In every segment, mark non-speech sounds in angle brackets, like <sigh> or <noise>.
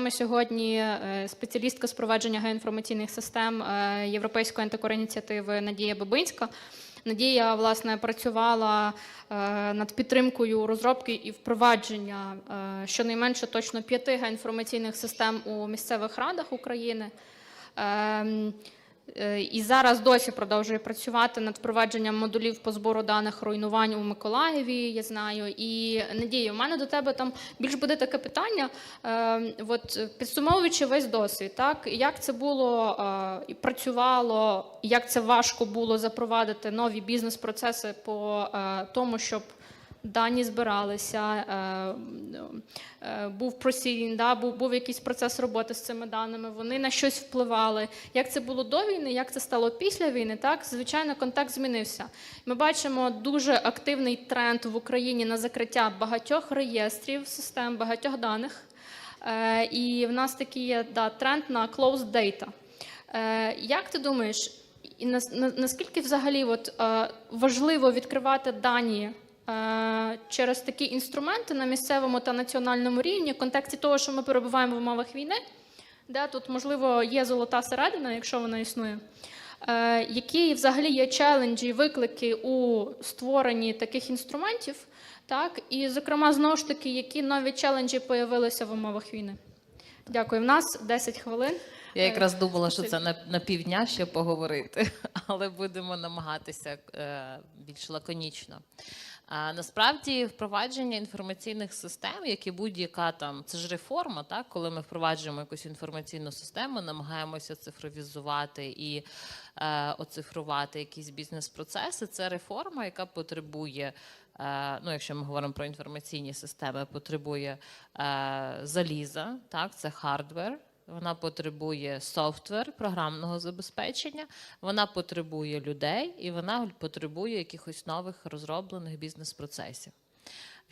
нами сьогодні е, спеціалістка з провадження геоінформаційних систем е, Європейської антикориніціативи Надія Бабинська. Надія власне працювала е, над підтримкою розробки і впровадження щонайменше точно п'яти геоінформаційних систем у місцевих радах України. Е, І зараз досі продовжує працювати над впровадженням модулів по збору даних руйнувань у Миколаєві. Я знаю. І Надія, у мене до тебе там більш буде таке питання. Е, От підсумовуючи весь досвід, так як це було е, і працювало, як це важко було запровадити нові бізнес-процеси по тому, щоб Дані збиралися, е, е, був просінь, да, був, був якийсь процес роботи з цими даними. Вони на щось впливали. Як це було до війни, як це стало після війни? Так, звичайно, контекст змінився. Ми бачимо дуже активний тренд в Україні на закриття багатьох реєстрів, систем, багатьох даних. Е, і в нас такий є да, тренд на closed data. Як ти думаєш, і наскільки взагалі от, важливо відкривати дані через такі інструменти на місцевому та національному рівні в контексті того, що ми перебуваємо в умовах війни, де тут, можливо, є золота середина, якщо вона існує. Е, які взагалі є челенджі, виклики у створенні таких інструментів, так, і, зокрема, знову ж таки, які нові челенджі появилися в умовах війни? Дякую. В нас 10 хвилин. Я якраз думала, що це на, на півдня ще поговорити, <laughs> але будемо намагатися е, більш лаконічно. А, насправді впровадження інформаційних систем, як і будь-яка там, це ж реформа, так коли ми впроваджуємо якусь інформаційну систему, намагаємося цифровізувати і е, оцифрувати якісь бізнес-процеси. Це реформа, яка потребує. е, Ну, якщо ми говоримо про інформаційні системи, потребує е, заліза, так, це хардвер, вона потребує софтвер програмного забезпечення, вона потребує людей і вона потребує якихось нових розроблених бізнес-процесів.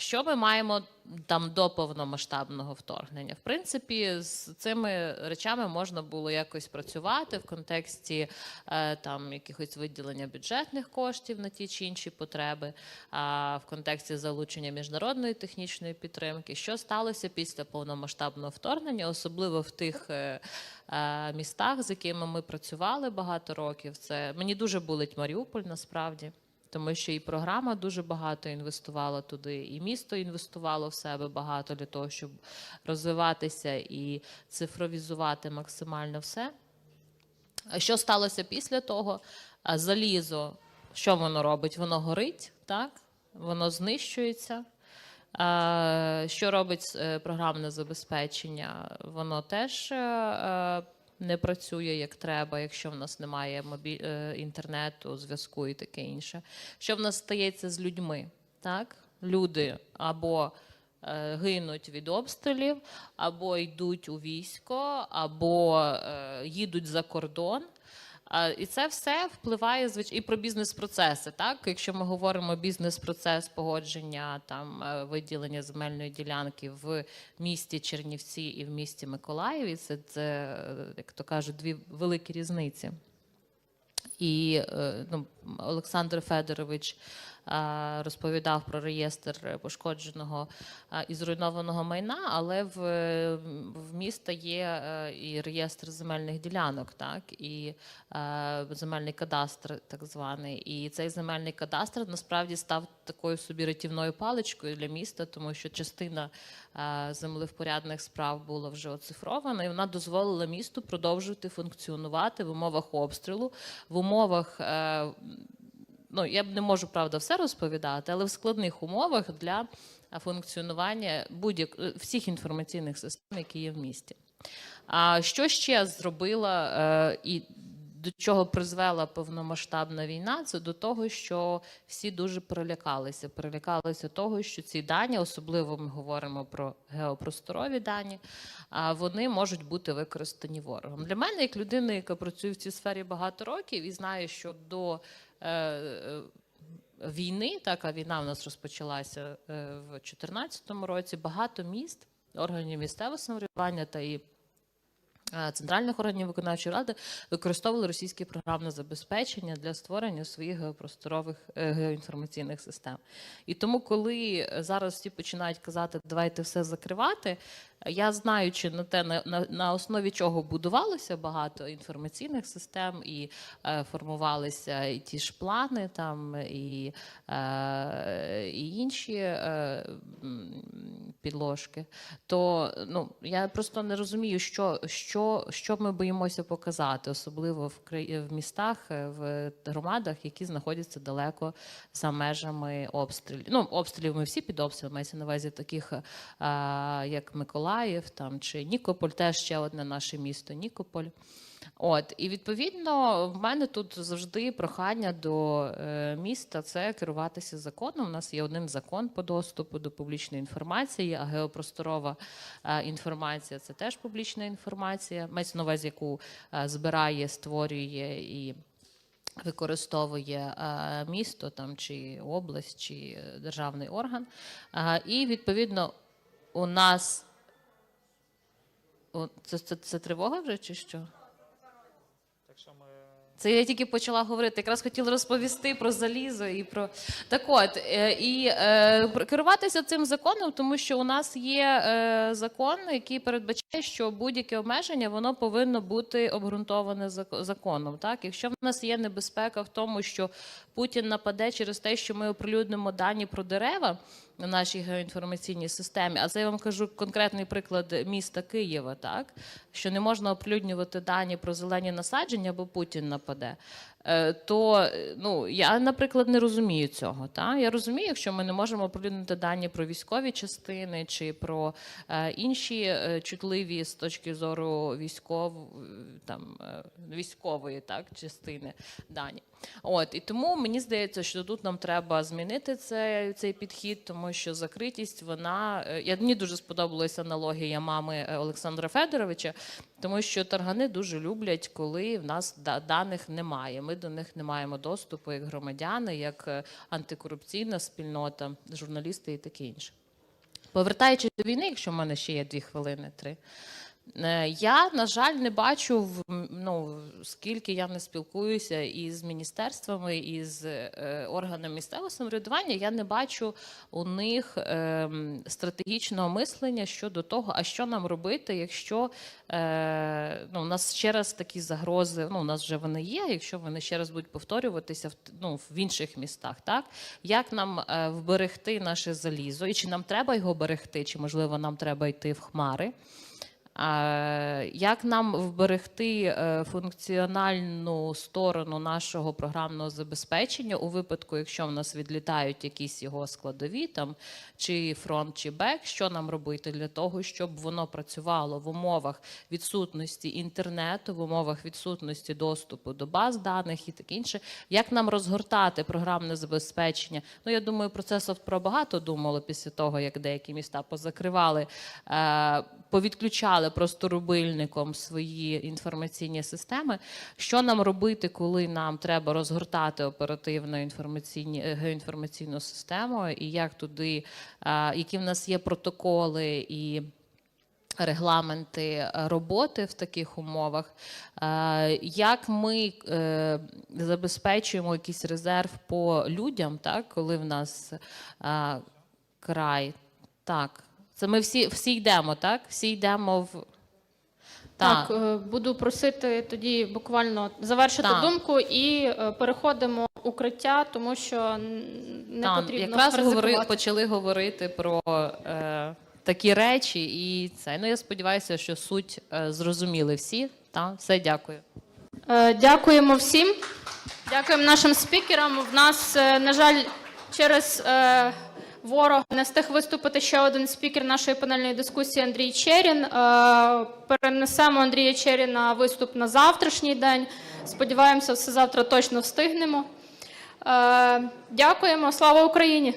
Що ми маємо там до повномасштабного вторгнення? В принципі, з цими речами можна було якось працювати в контексті е, там якихось виділення бюджетних коштів на ті чи інші потреби, а в контексті залучення міжнародної технічної підтримки. Що сталося після повномасштабного вторгнення, особливо в тих е, е, містах, з якими ми працювали багато років? Це мені дуже болить Маріуполь насправді. Тому що і програма дуже багато інвестувала туди, і місто інвестувало в себе багато для того, щоб розвиватися і цифровізувати максимально все. Що сталося після того? Залізо, що воно робить? Воно горить, так? Воно знищується. Що робить е, програмне забезпечення? Воно теж е, е, не працює як треба, якщо в нас немає мобі... е, інтернету, зв'язку і таке інше. Що в нас стається з людьми? Так? Люди або е, гинуть від обстрілів, або йдуть у військо, або е, їдуть за кордон. І це все впливає звич... і про бізнес-процеси. Так, якщо ми говоримо бізнес-процес погодження там е, виділення земельної ділянки в місті Чернівці і в місті Миколаєві, це, це е, як то кажуть, дві великі різниці. І е, ну, Олександр Федорович е, розповідав про реєстр пошкодженого е, і зруйнованого майна, але в, в міста є е, і реєстр земельних ділянок, так і земельний кадастр, так званий. І цей земельний кадастр насправді став такою собі рятівною паличкою для міста, тому що частина землевпорядних справ була вже оцифрована, і вона дозволила місту продовжувати функціонувати в умовах обстрілу, в умовах. Ну, я б не можу правда все розповідати, але в складних умовах для функціонування будь-як е, всіх інформаційних систем, які є в місті. А що ще зробила е, і до чого призвела повномасштабна війна? Це до того, що всі дуже перелякалися. Перелякалися того, що ці дані, особливо ми говоримо про геопросторові дані, вони можуть бути використані ворогом. Для мене, як людини, яка працює в цій сфері багато років, і знає, що до е, е, війни, так а війна в нас розпочалася е, в 2014 році. Багато міст, органів місцевого самоврядування та і центральних органів виконавчої ради використовували російське програмне забезпечення для створення своїх геопросторових е, геоінформаційних систем. І тому, коли зараз всі починають казати, давайте все закривати, Я знаючи на те, на, на, на основі чого будувалося багато інформаційних систем, і е, формувалися і ті ж плани, там і, е, і інші е, підложки, то ну я просто не розумію, що, що, що ми боїмося показати, особливо в в містах, е, в громадах, які знаходяться далеко за межами обстрілів. Ну, обстрілів ми всі під обстрілом, мається на увазі таких, е, як Миколаїв там чи Нікополь, теж ще одне наше місто Нікополь. От, і відповідно, в мене тут завжди прохання до е, міста це керуватися законом. У нас є один закон по доступу до публічної інформації, а геопросторова е, інформація це теж публічна інформація, мається на увазі, яку е, збирає, створює і використовує е, місто там чи область, чи державний орган. Е, і відповідно у нас це, це, це тривога вже чи що? Це я тільки почала говорити. Якраз хотіла розповісти про залізо і про так от е, і е, керуватися цим законом, тому що у нас є е, закон, який передбачає, що будь-яке обмеження воно повинно бути обґрунтоване зак- законом. Так, якщо в нас є небезпека в тому, що Путін нападе через те, що ми оприлюднимо дані про дерева на нашій геоінформаційній системі, а це я вам кажу конкретний приклад міста Києва, так що не можна оприлюднювати дані про зелені насадження, бо Путін нападе. Е, То ну я, наприклад, не розумію цього. Та я розумію, якщо ми не можемо оприлюднити дані про військові частини чи про е, інші е, чутливі з точки зору військов, там е, військової так частини дані. От і тому мені здається, що тут нам треба змінити цей, цей підхід, тому що закритість вона е, я мені дуже сподобалася аналогія мами Олександра Федоровича, тому що таргани дуже люблять, коли в нас даних немає. Ми до них не маємо доступу як громадяни, як е, антикорупційна спільнота, журналісти і таке інше. Повертаючись до війни, якщо в мене ще є дві хвилини, три. Е, Я, на жаль, не бачу, ну, скільки я не спілкуюся із міністерствами, із е, органами місцевого самоврядування, я не бачу у них ем, стратегічного мислення щодо того, а що нам робити, якщо е, ну, у нас ще раз такі загрози, ну, у нас вже вони є, якщо вони ще раз будуть повторюватися в, ну, в інших містах, так? Як нам вберегти наше залізо, і чи нам треба його берегти, чи можливо нам треба йти в хмари? Як нам вберегти е, функціональну сторону нашого програмного забезпечення у випадку, якщо в нас відлітають якісь його складові, там чи фронт, чи бек, що нам робити для того, щоб воно працювало в умовах відсутності інтернету, в умовах відсутності доступу до баз даних і таке інше? Як нам розгортати програмне забезпечення? Ну я думаю, про це Софтпро багато думало після того, як деякі міста позакривали, е, повідключали просто рубильником свої інформаційні системи. Що нам робити, коли нам треба розгортати оперативно інформаційні е, геоінформаційну систему, і як туди, е, які в нас є протоколи і. Регламенти роботи в таких умовах, Е, як ми забезпечуємо якийсь резерв по людям, так, коли в нас край. Так, це ми всі, всі йдемо, так? Всі йдемо в. Так, е, буду просити тоді буквально завершити Так. думку і е, переходимо в укриття, тому що не Та, потрібно якраз говори, почали говорити про е, такі речі, і це. Ну я сподіваюся, що суть е, зрозуміли всі. Та все, дякую. Е, Дякуємо всім. Дякуємо нашим спікерам. В нас, е, на жаль, через е, ворог не встиг виступити ще один спікер нашої панельної дискусії Андрій Черін. Е, Перенесемо Андрія Черіна виступ на завтрашній день. Сподіваємося, все завтра точно встигнемо. Е, Дякуємо. Слава Україні!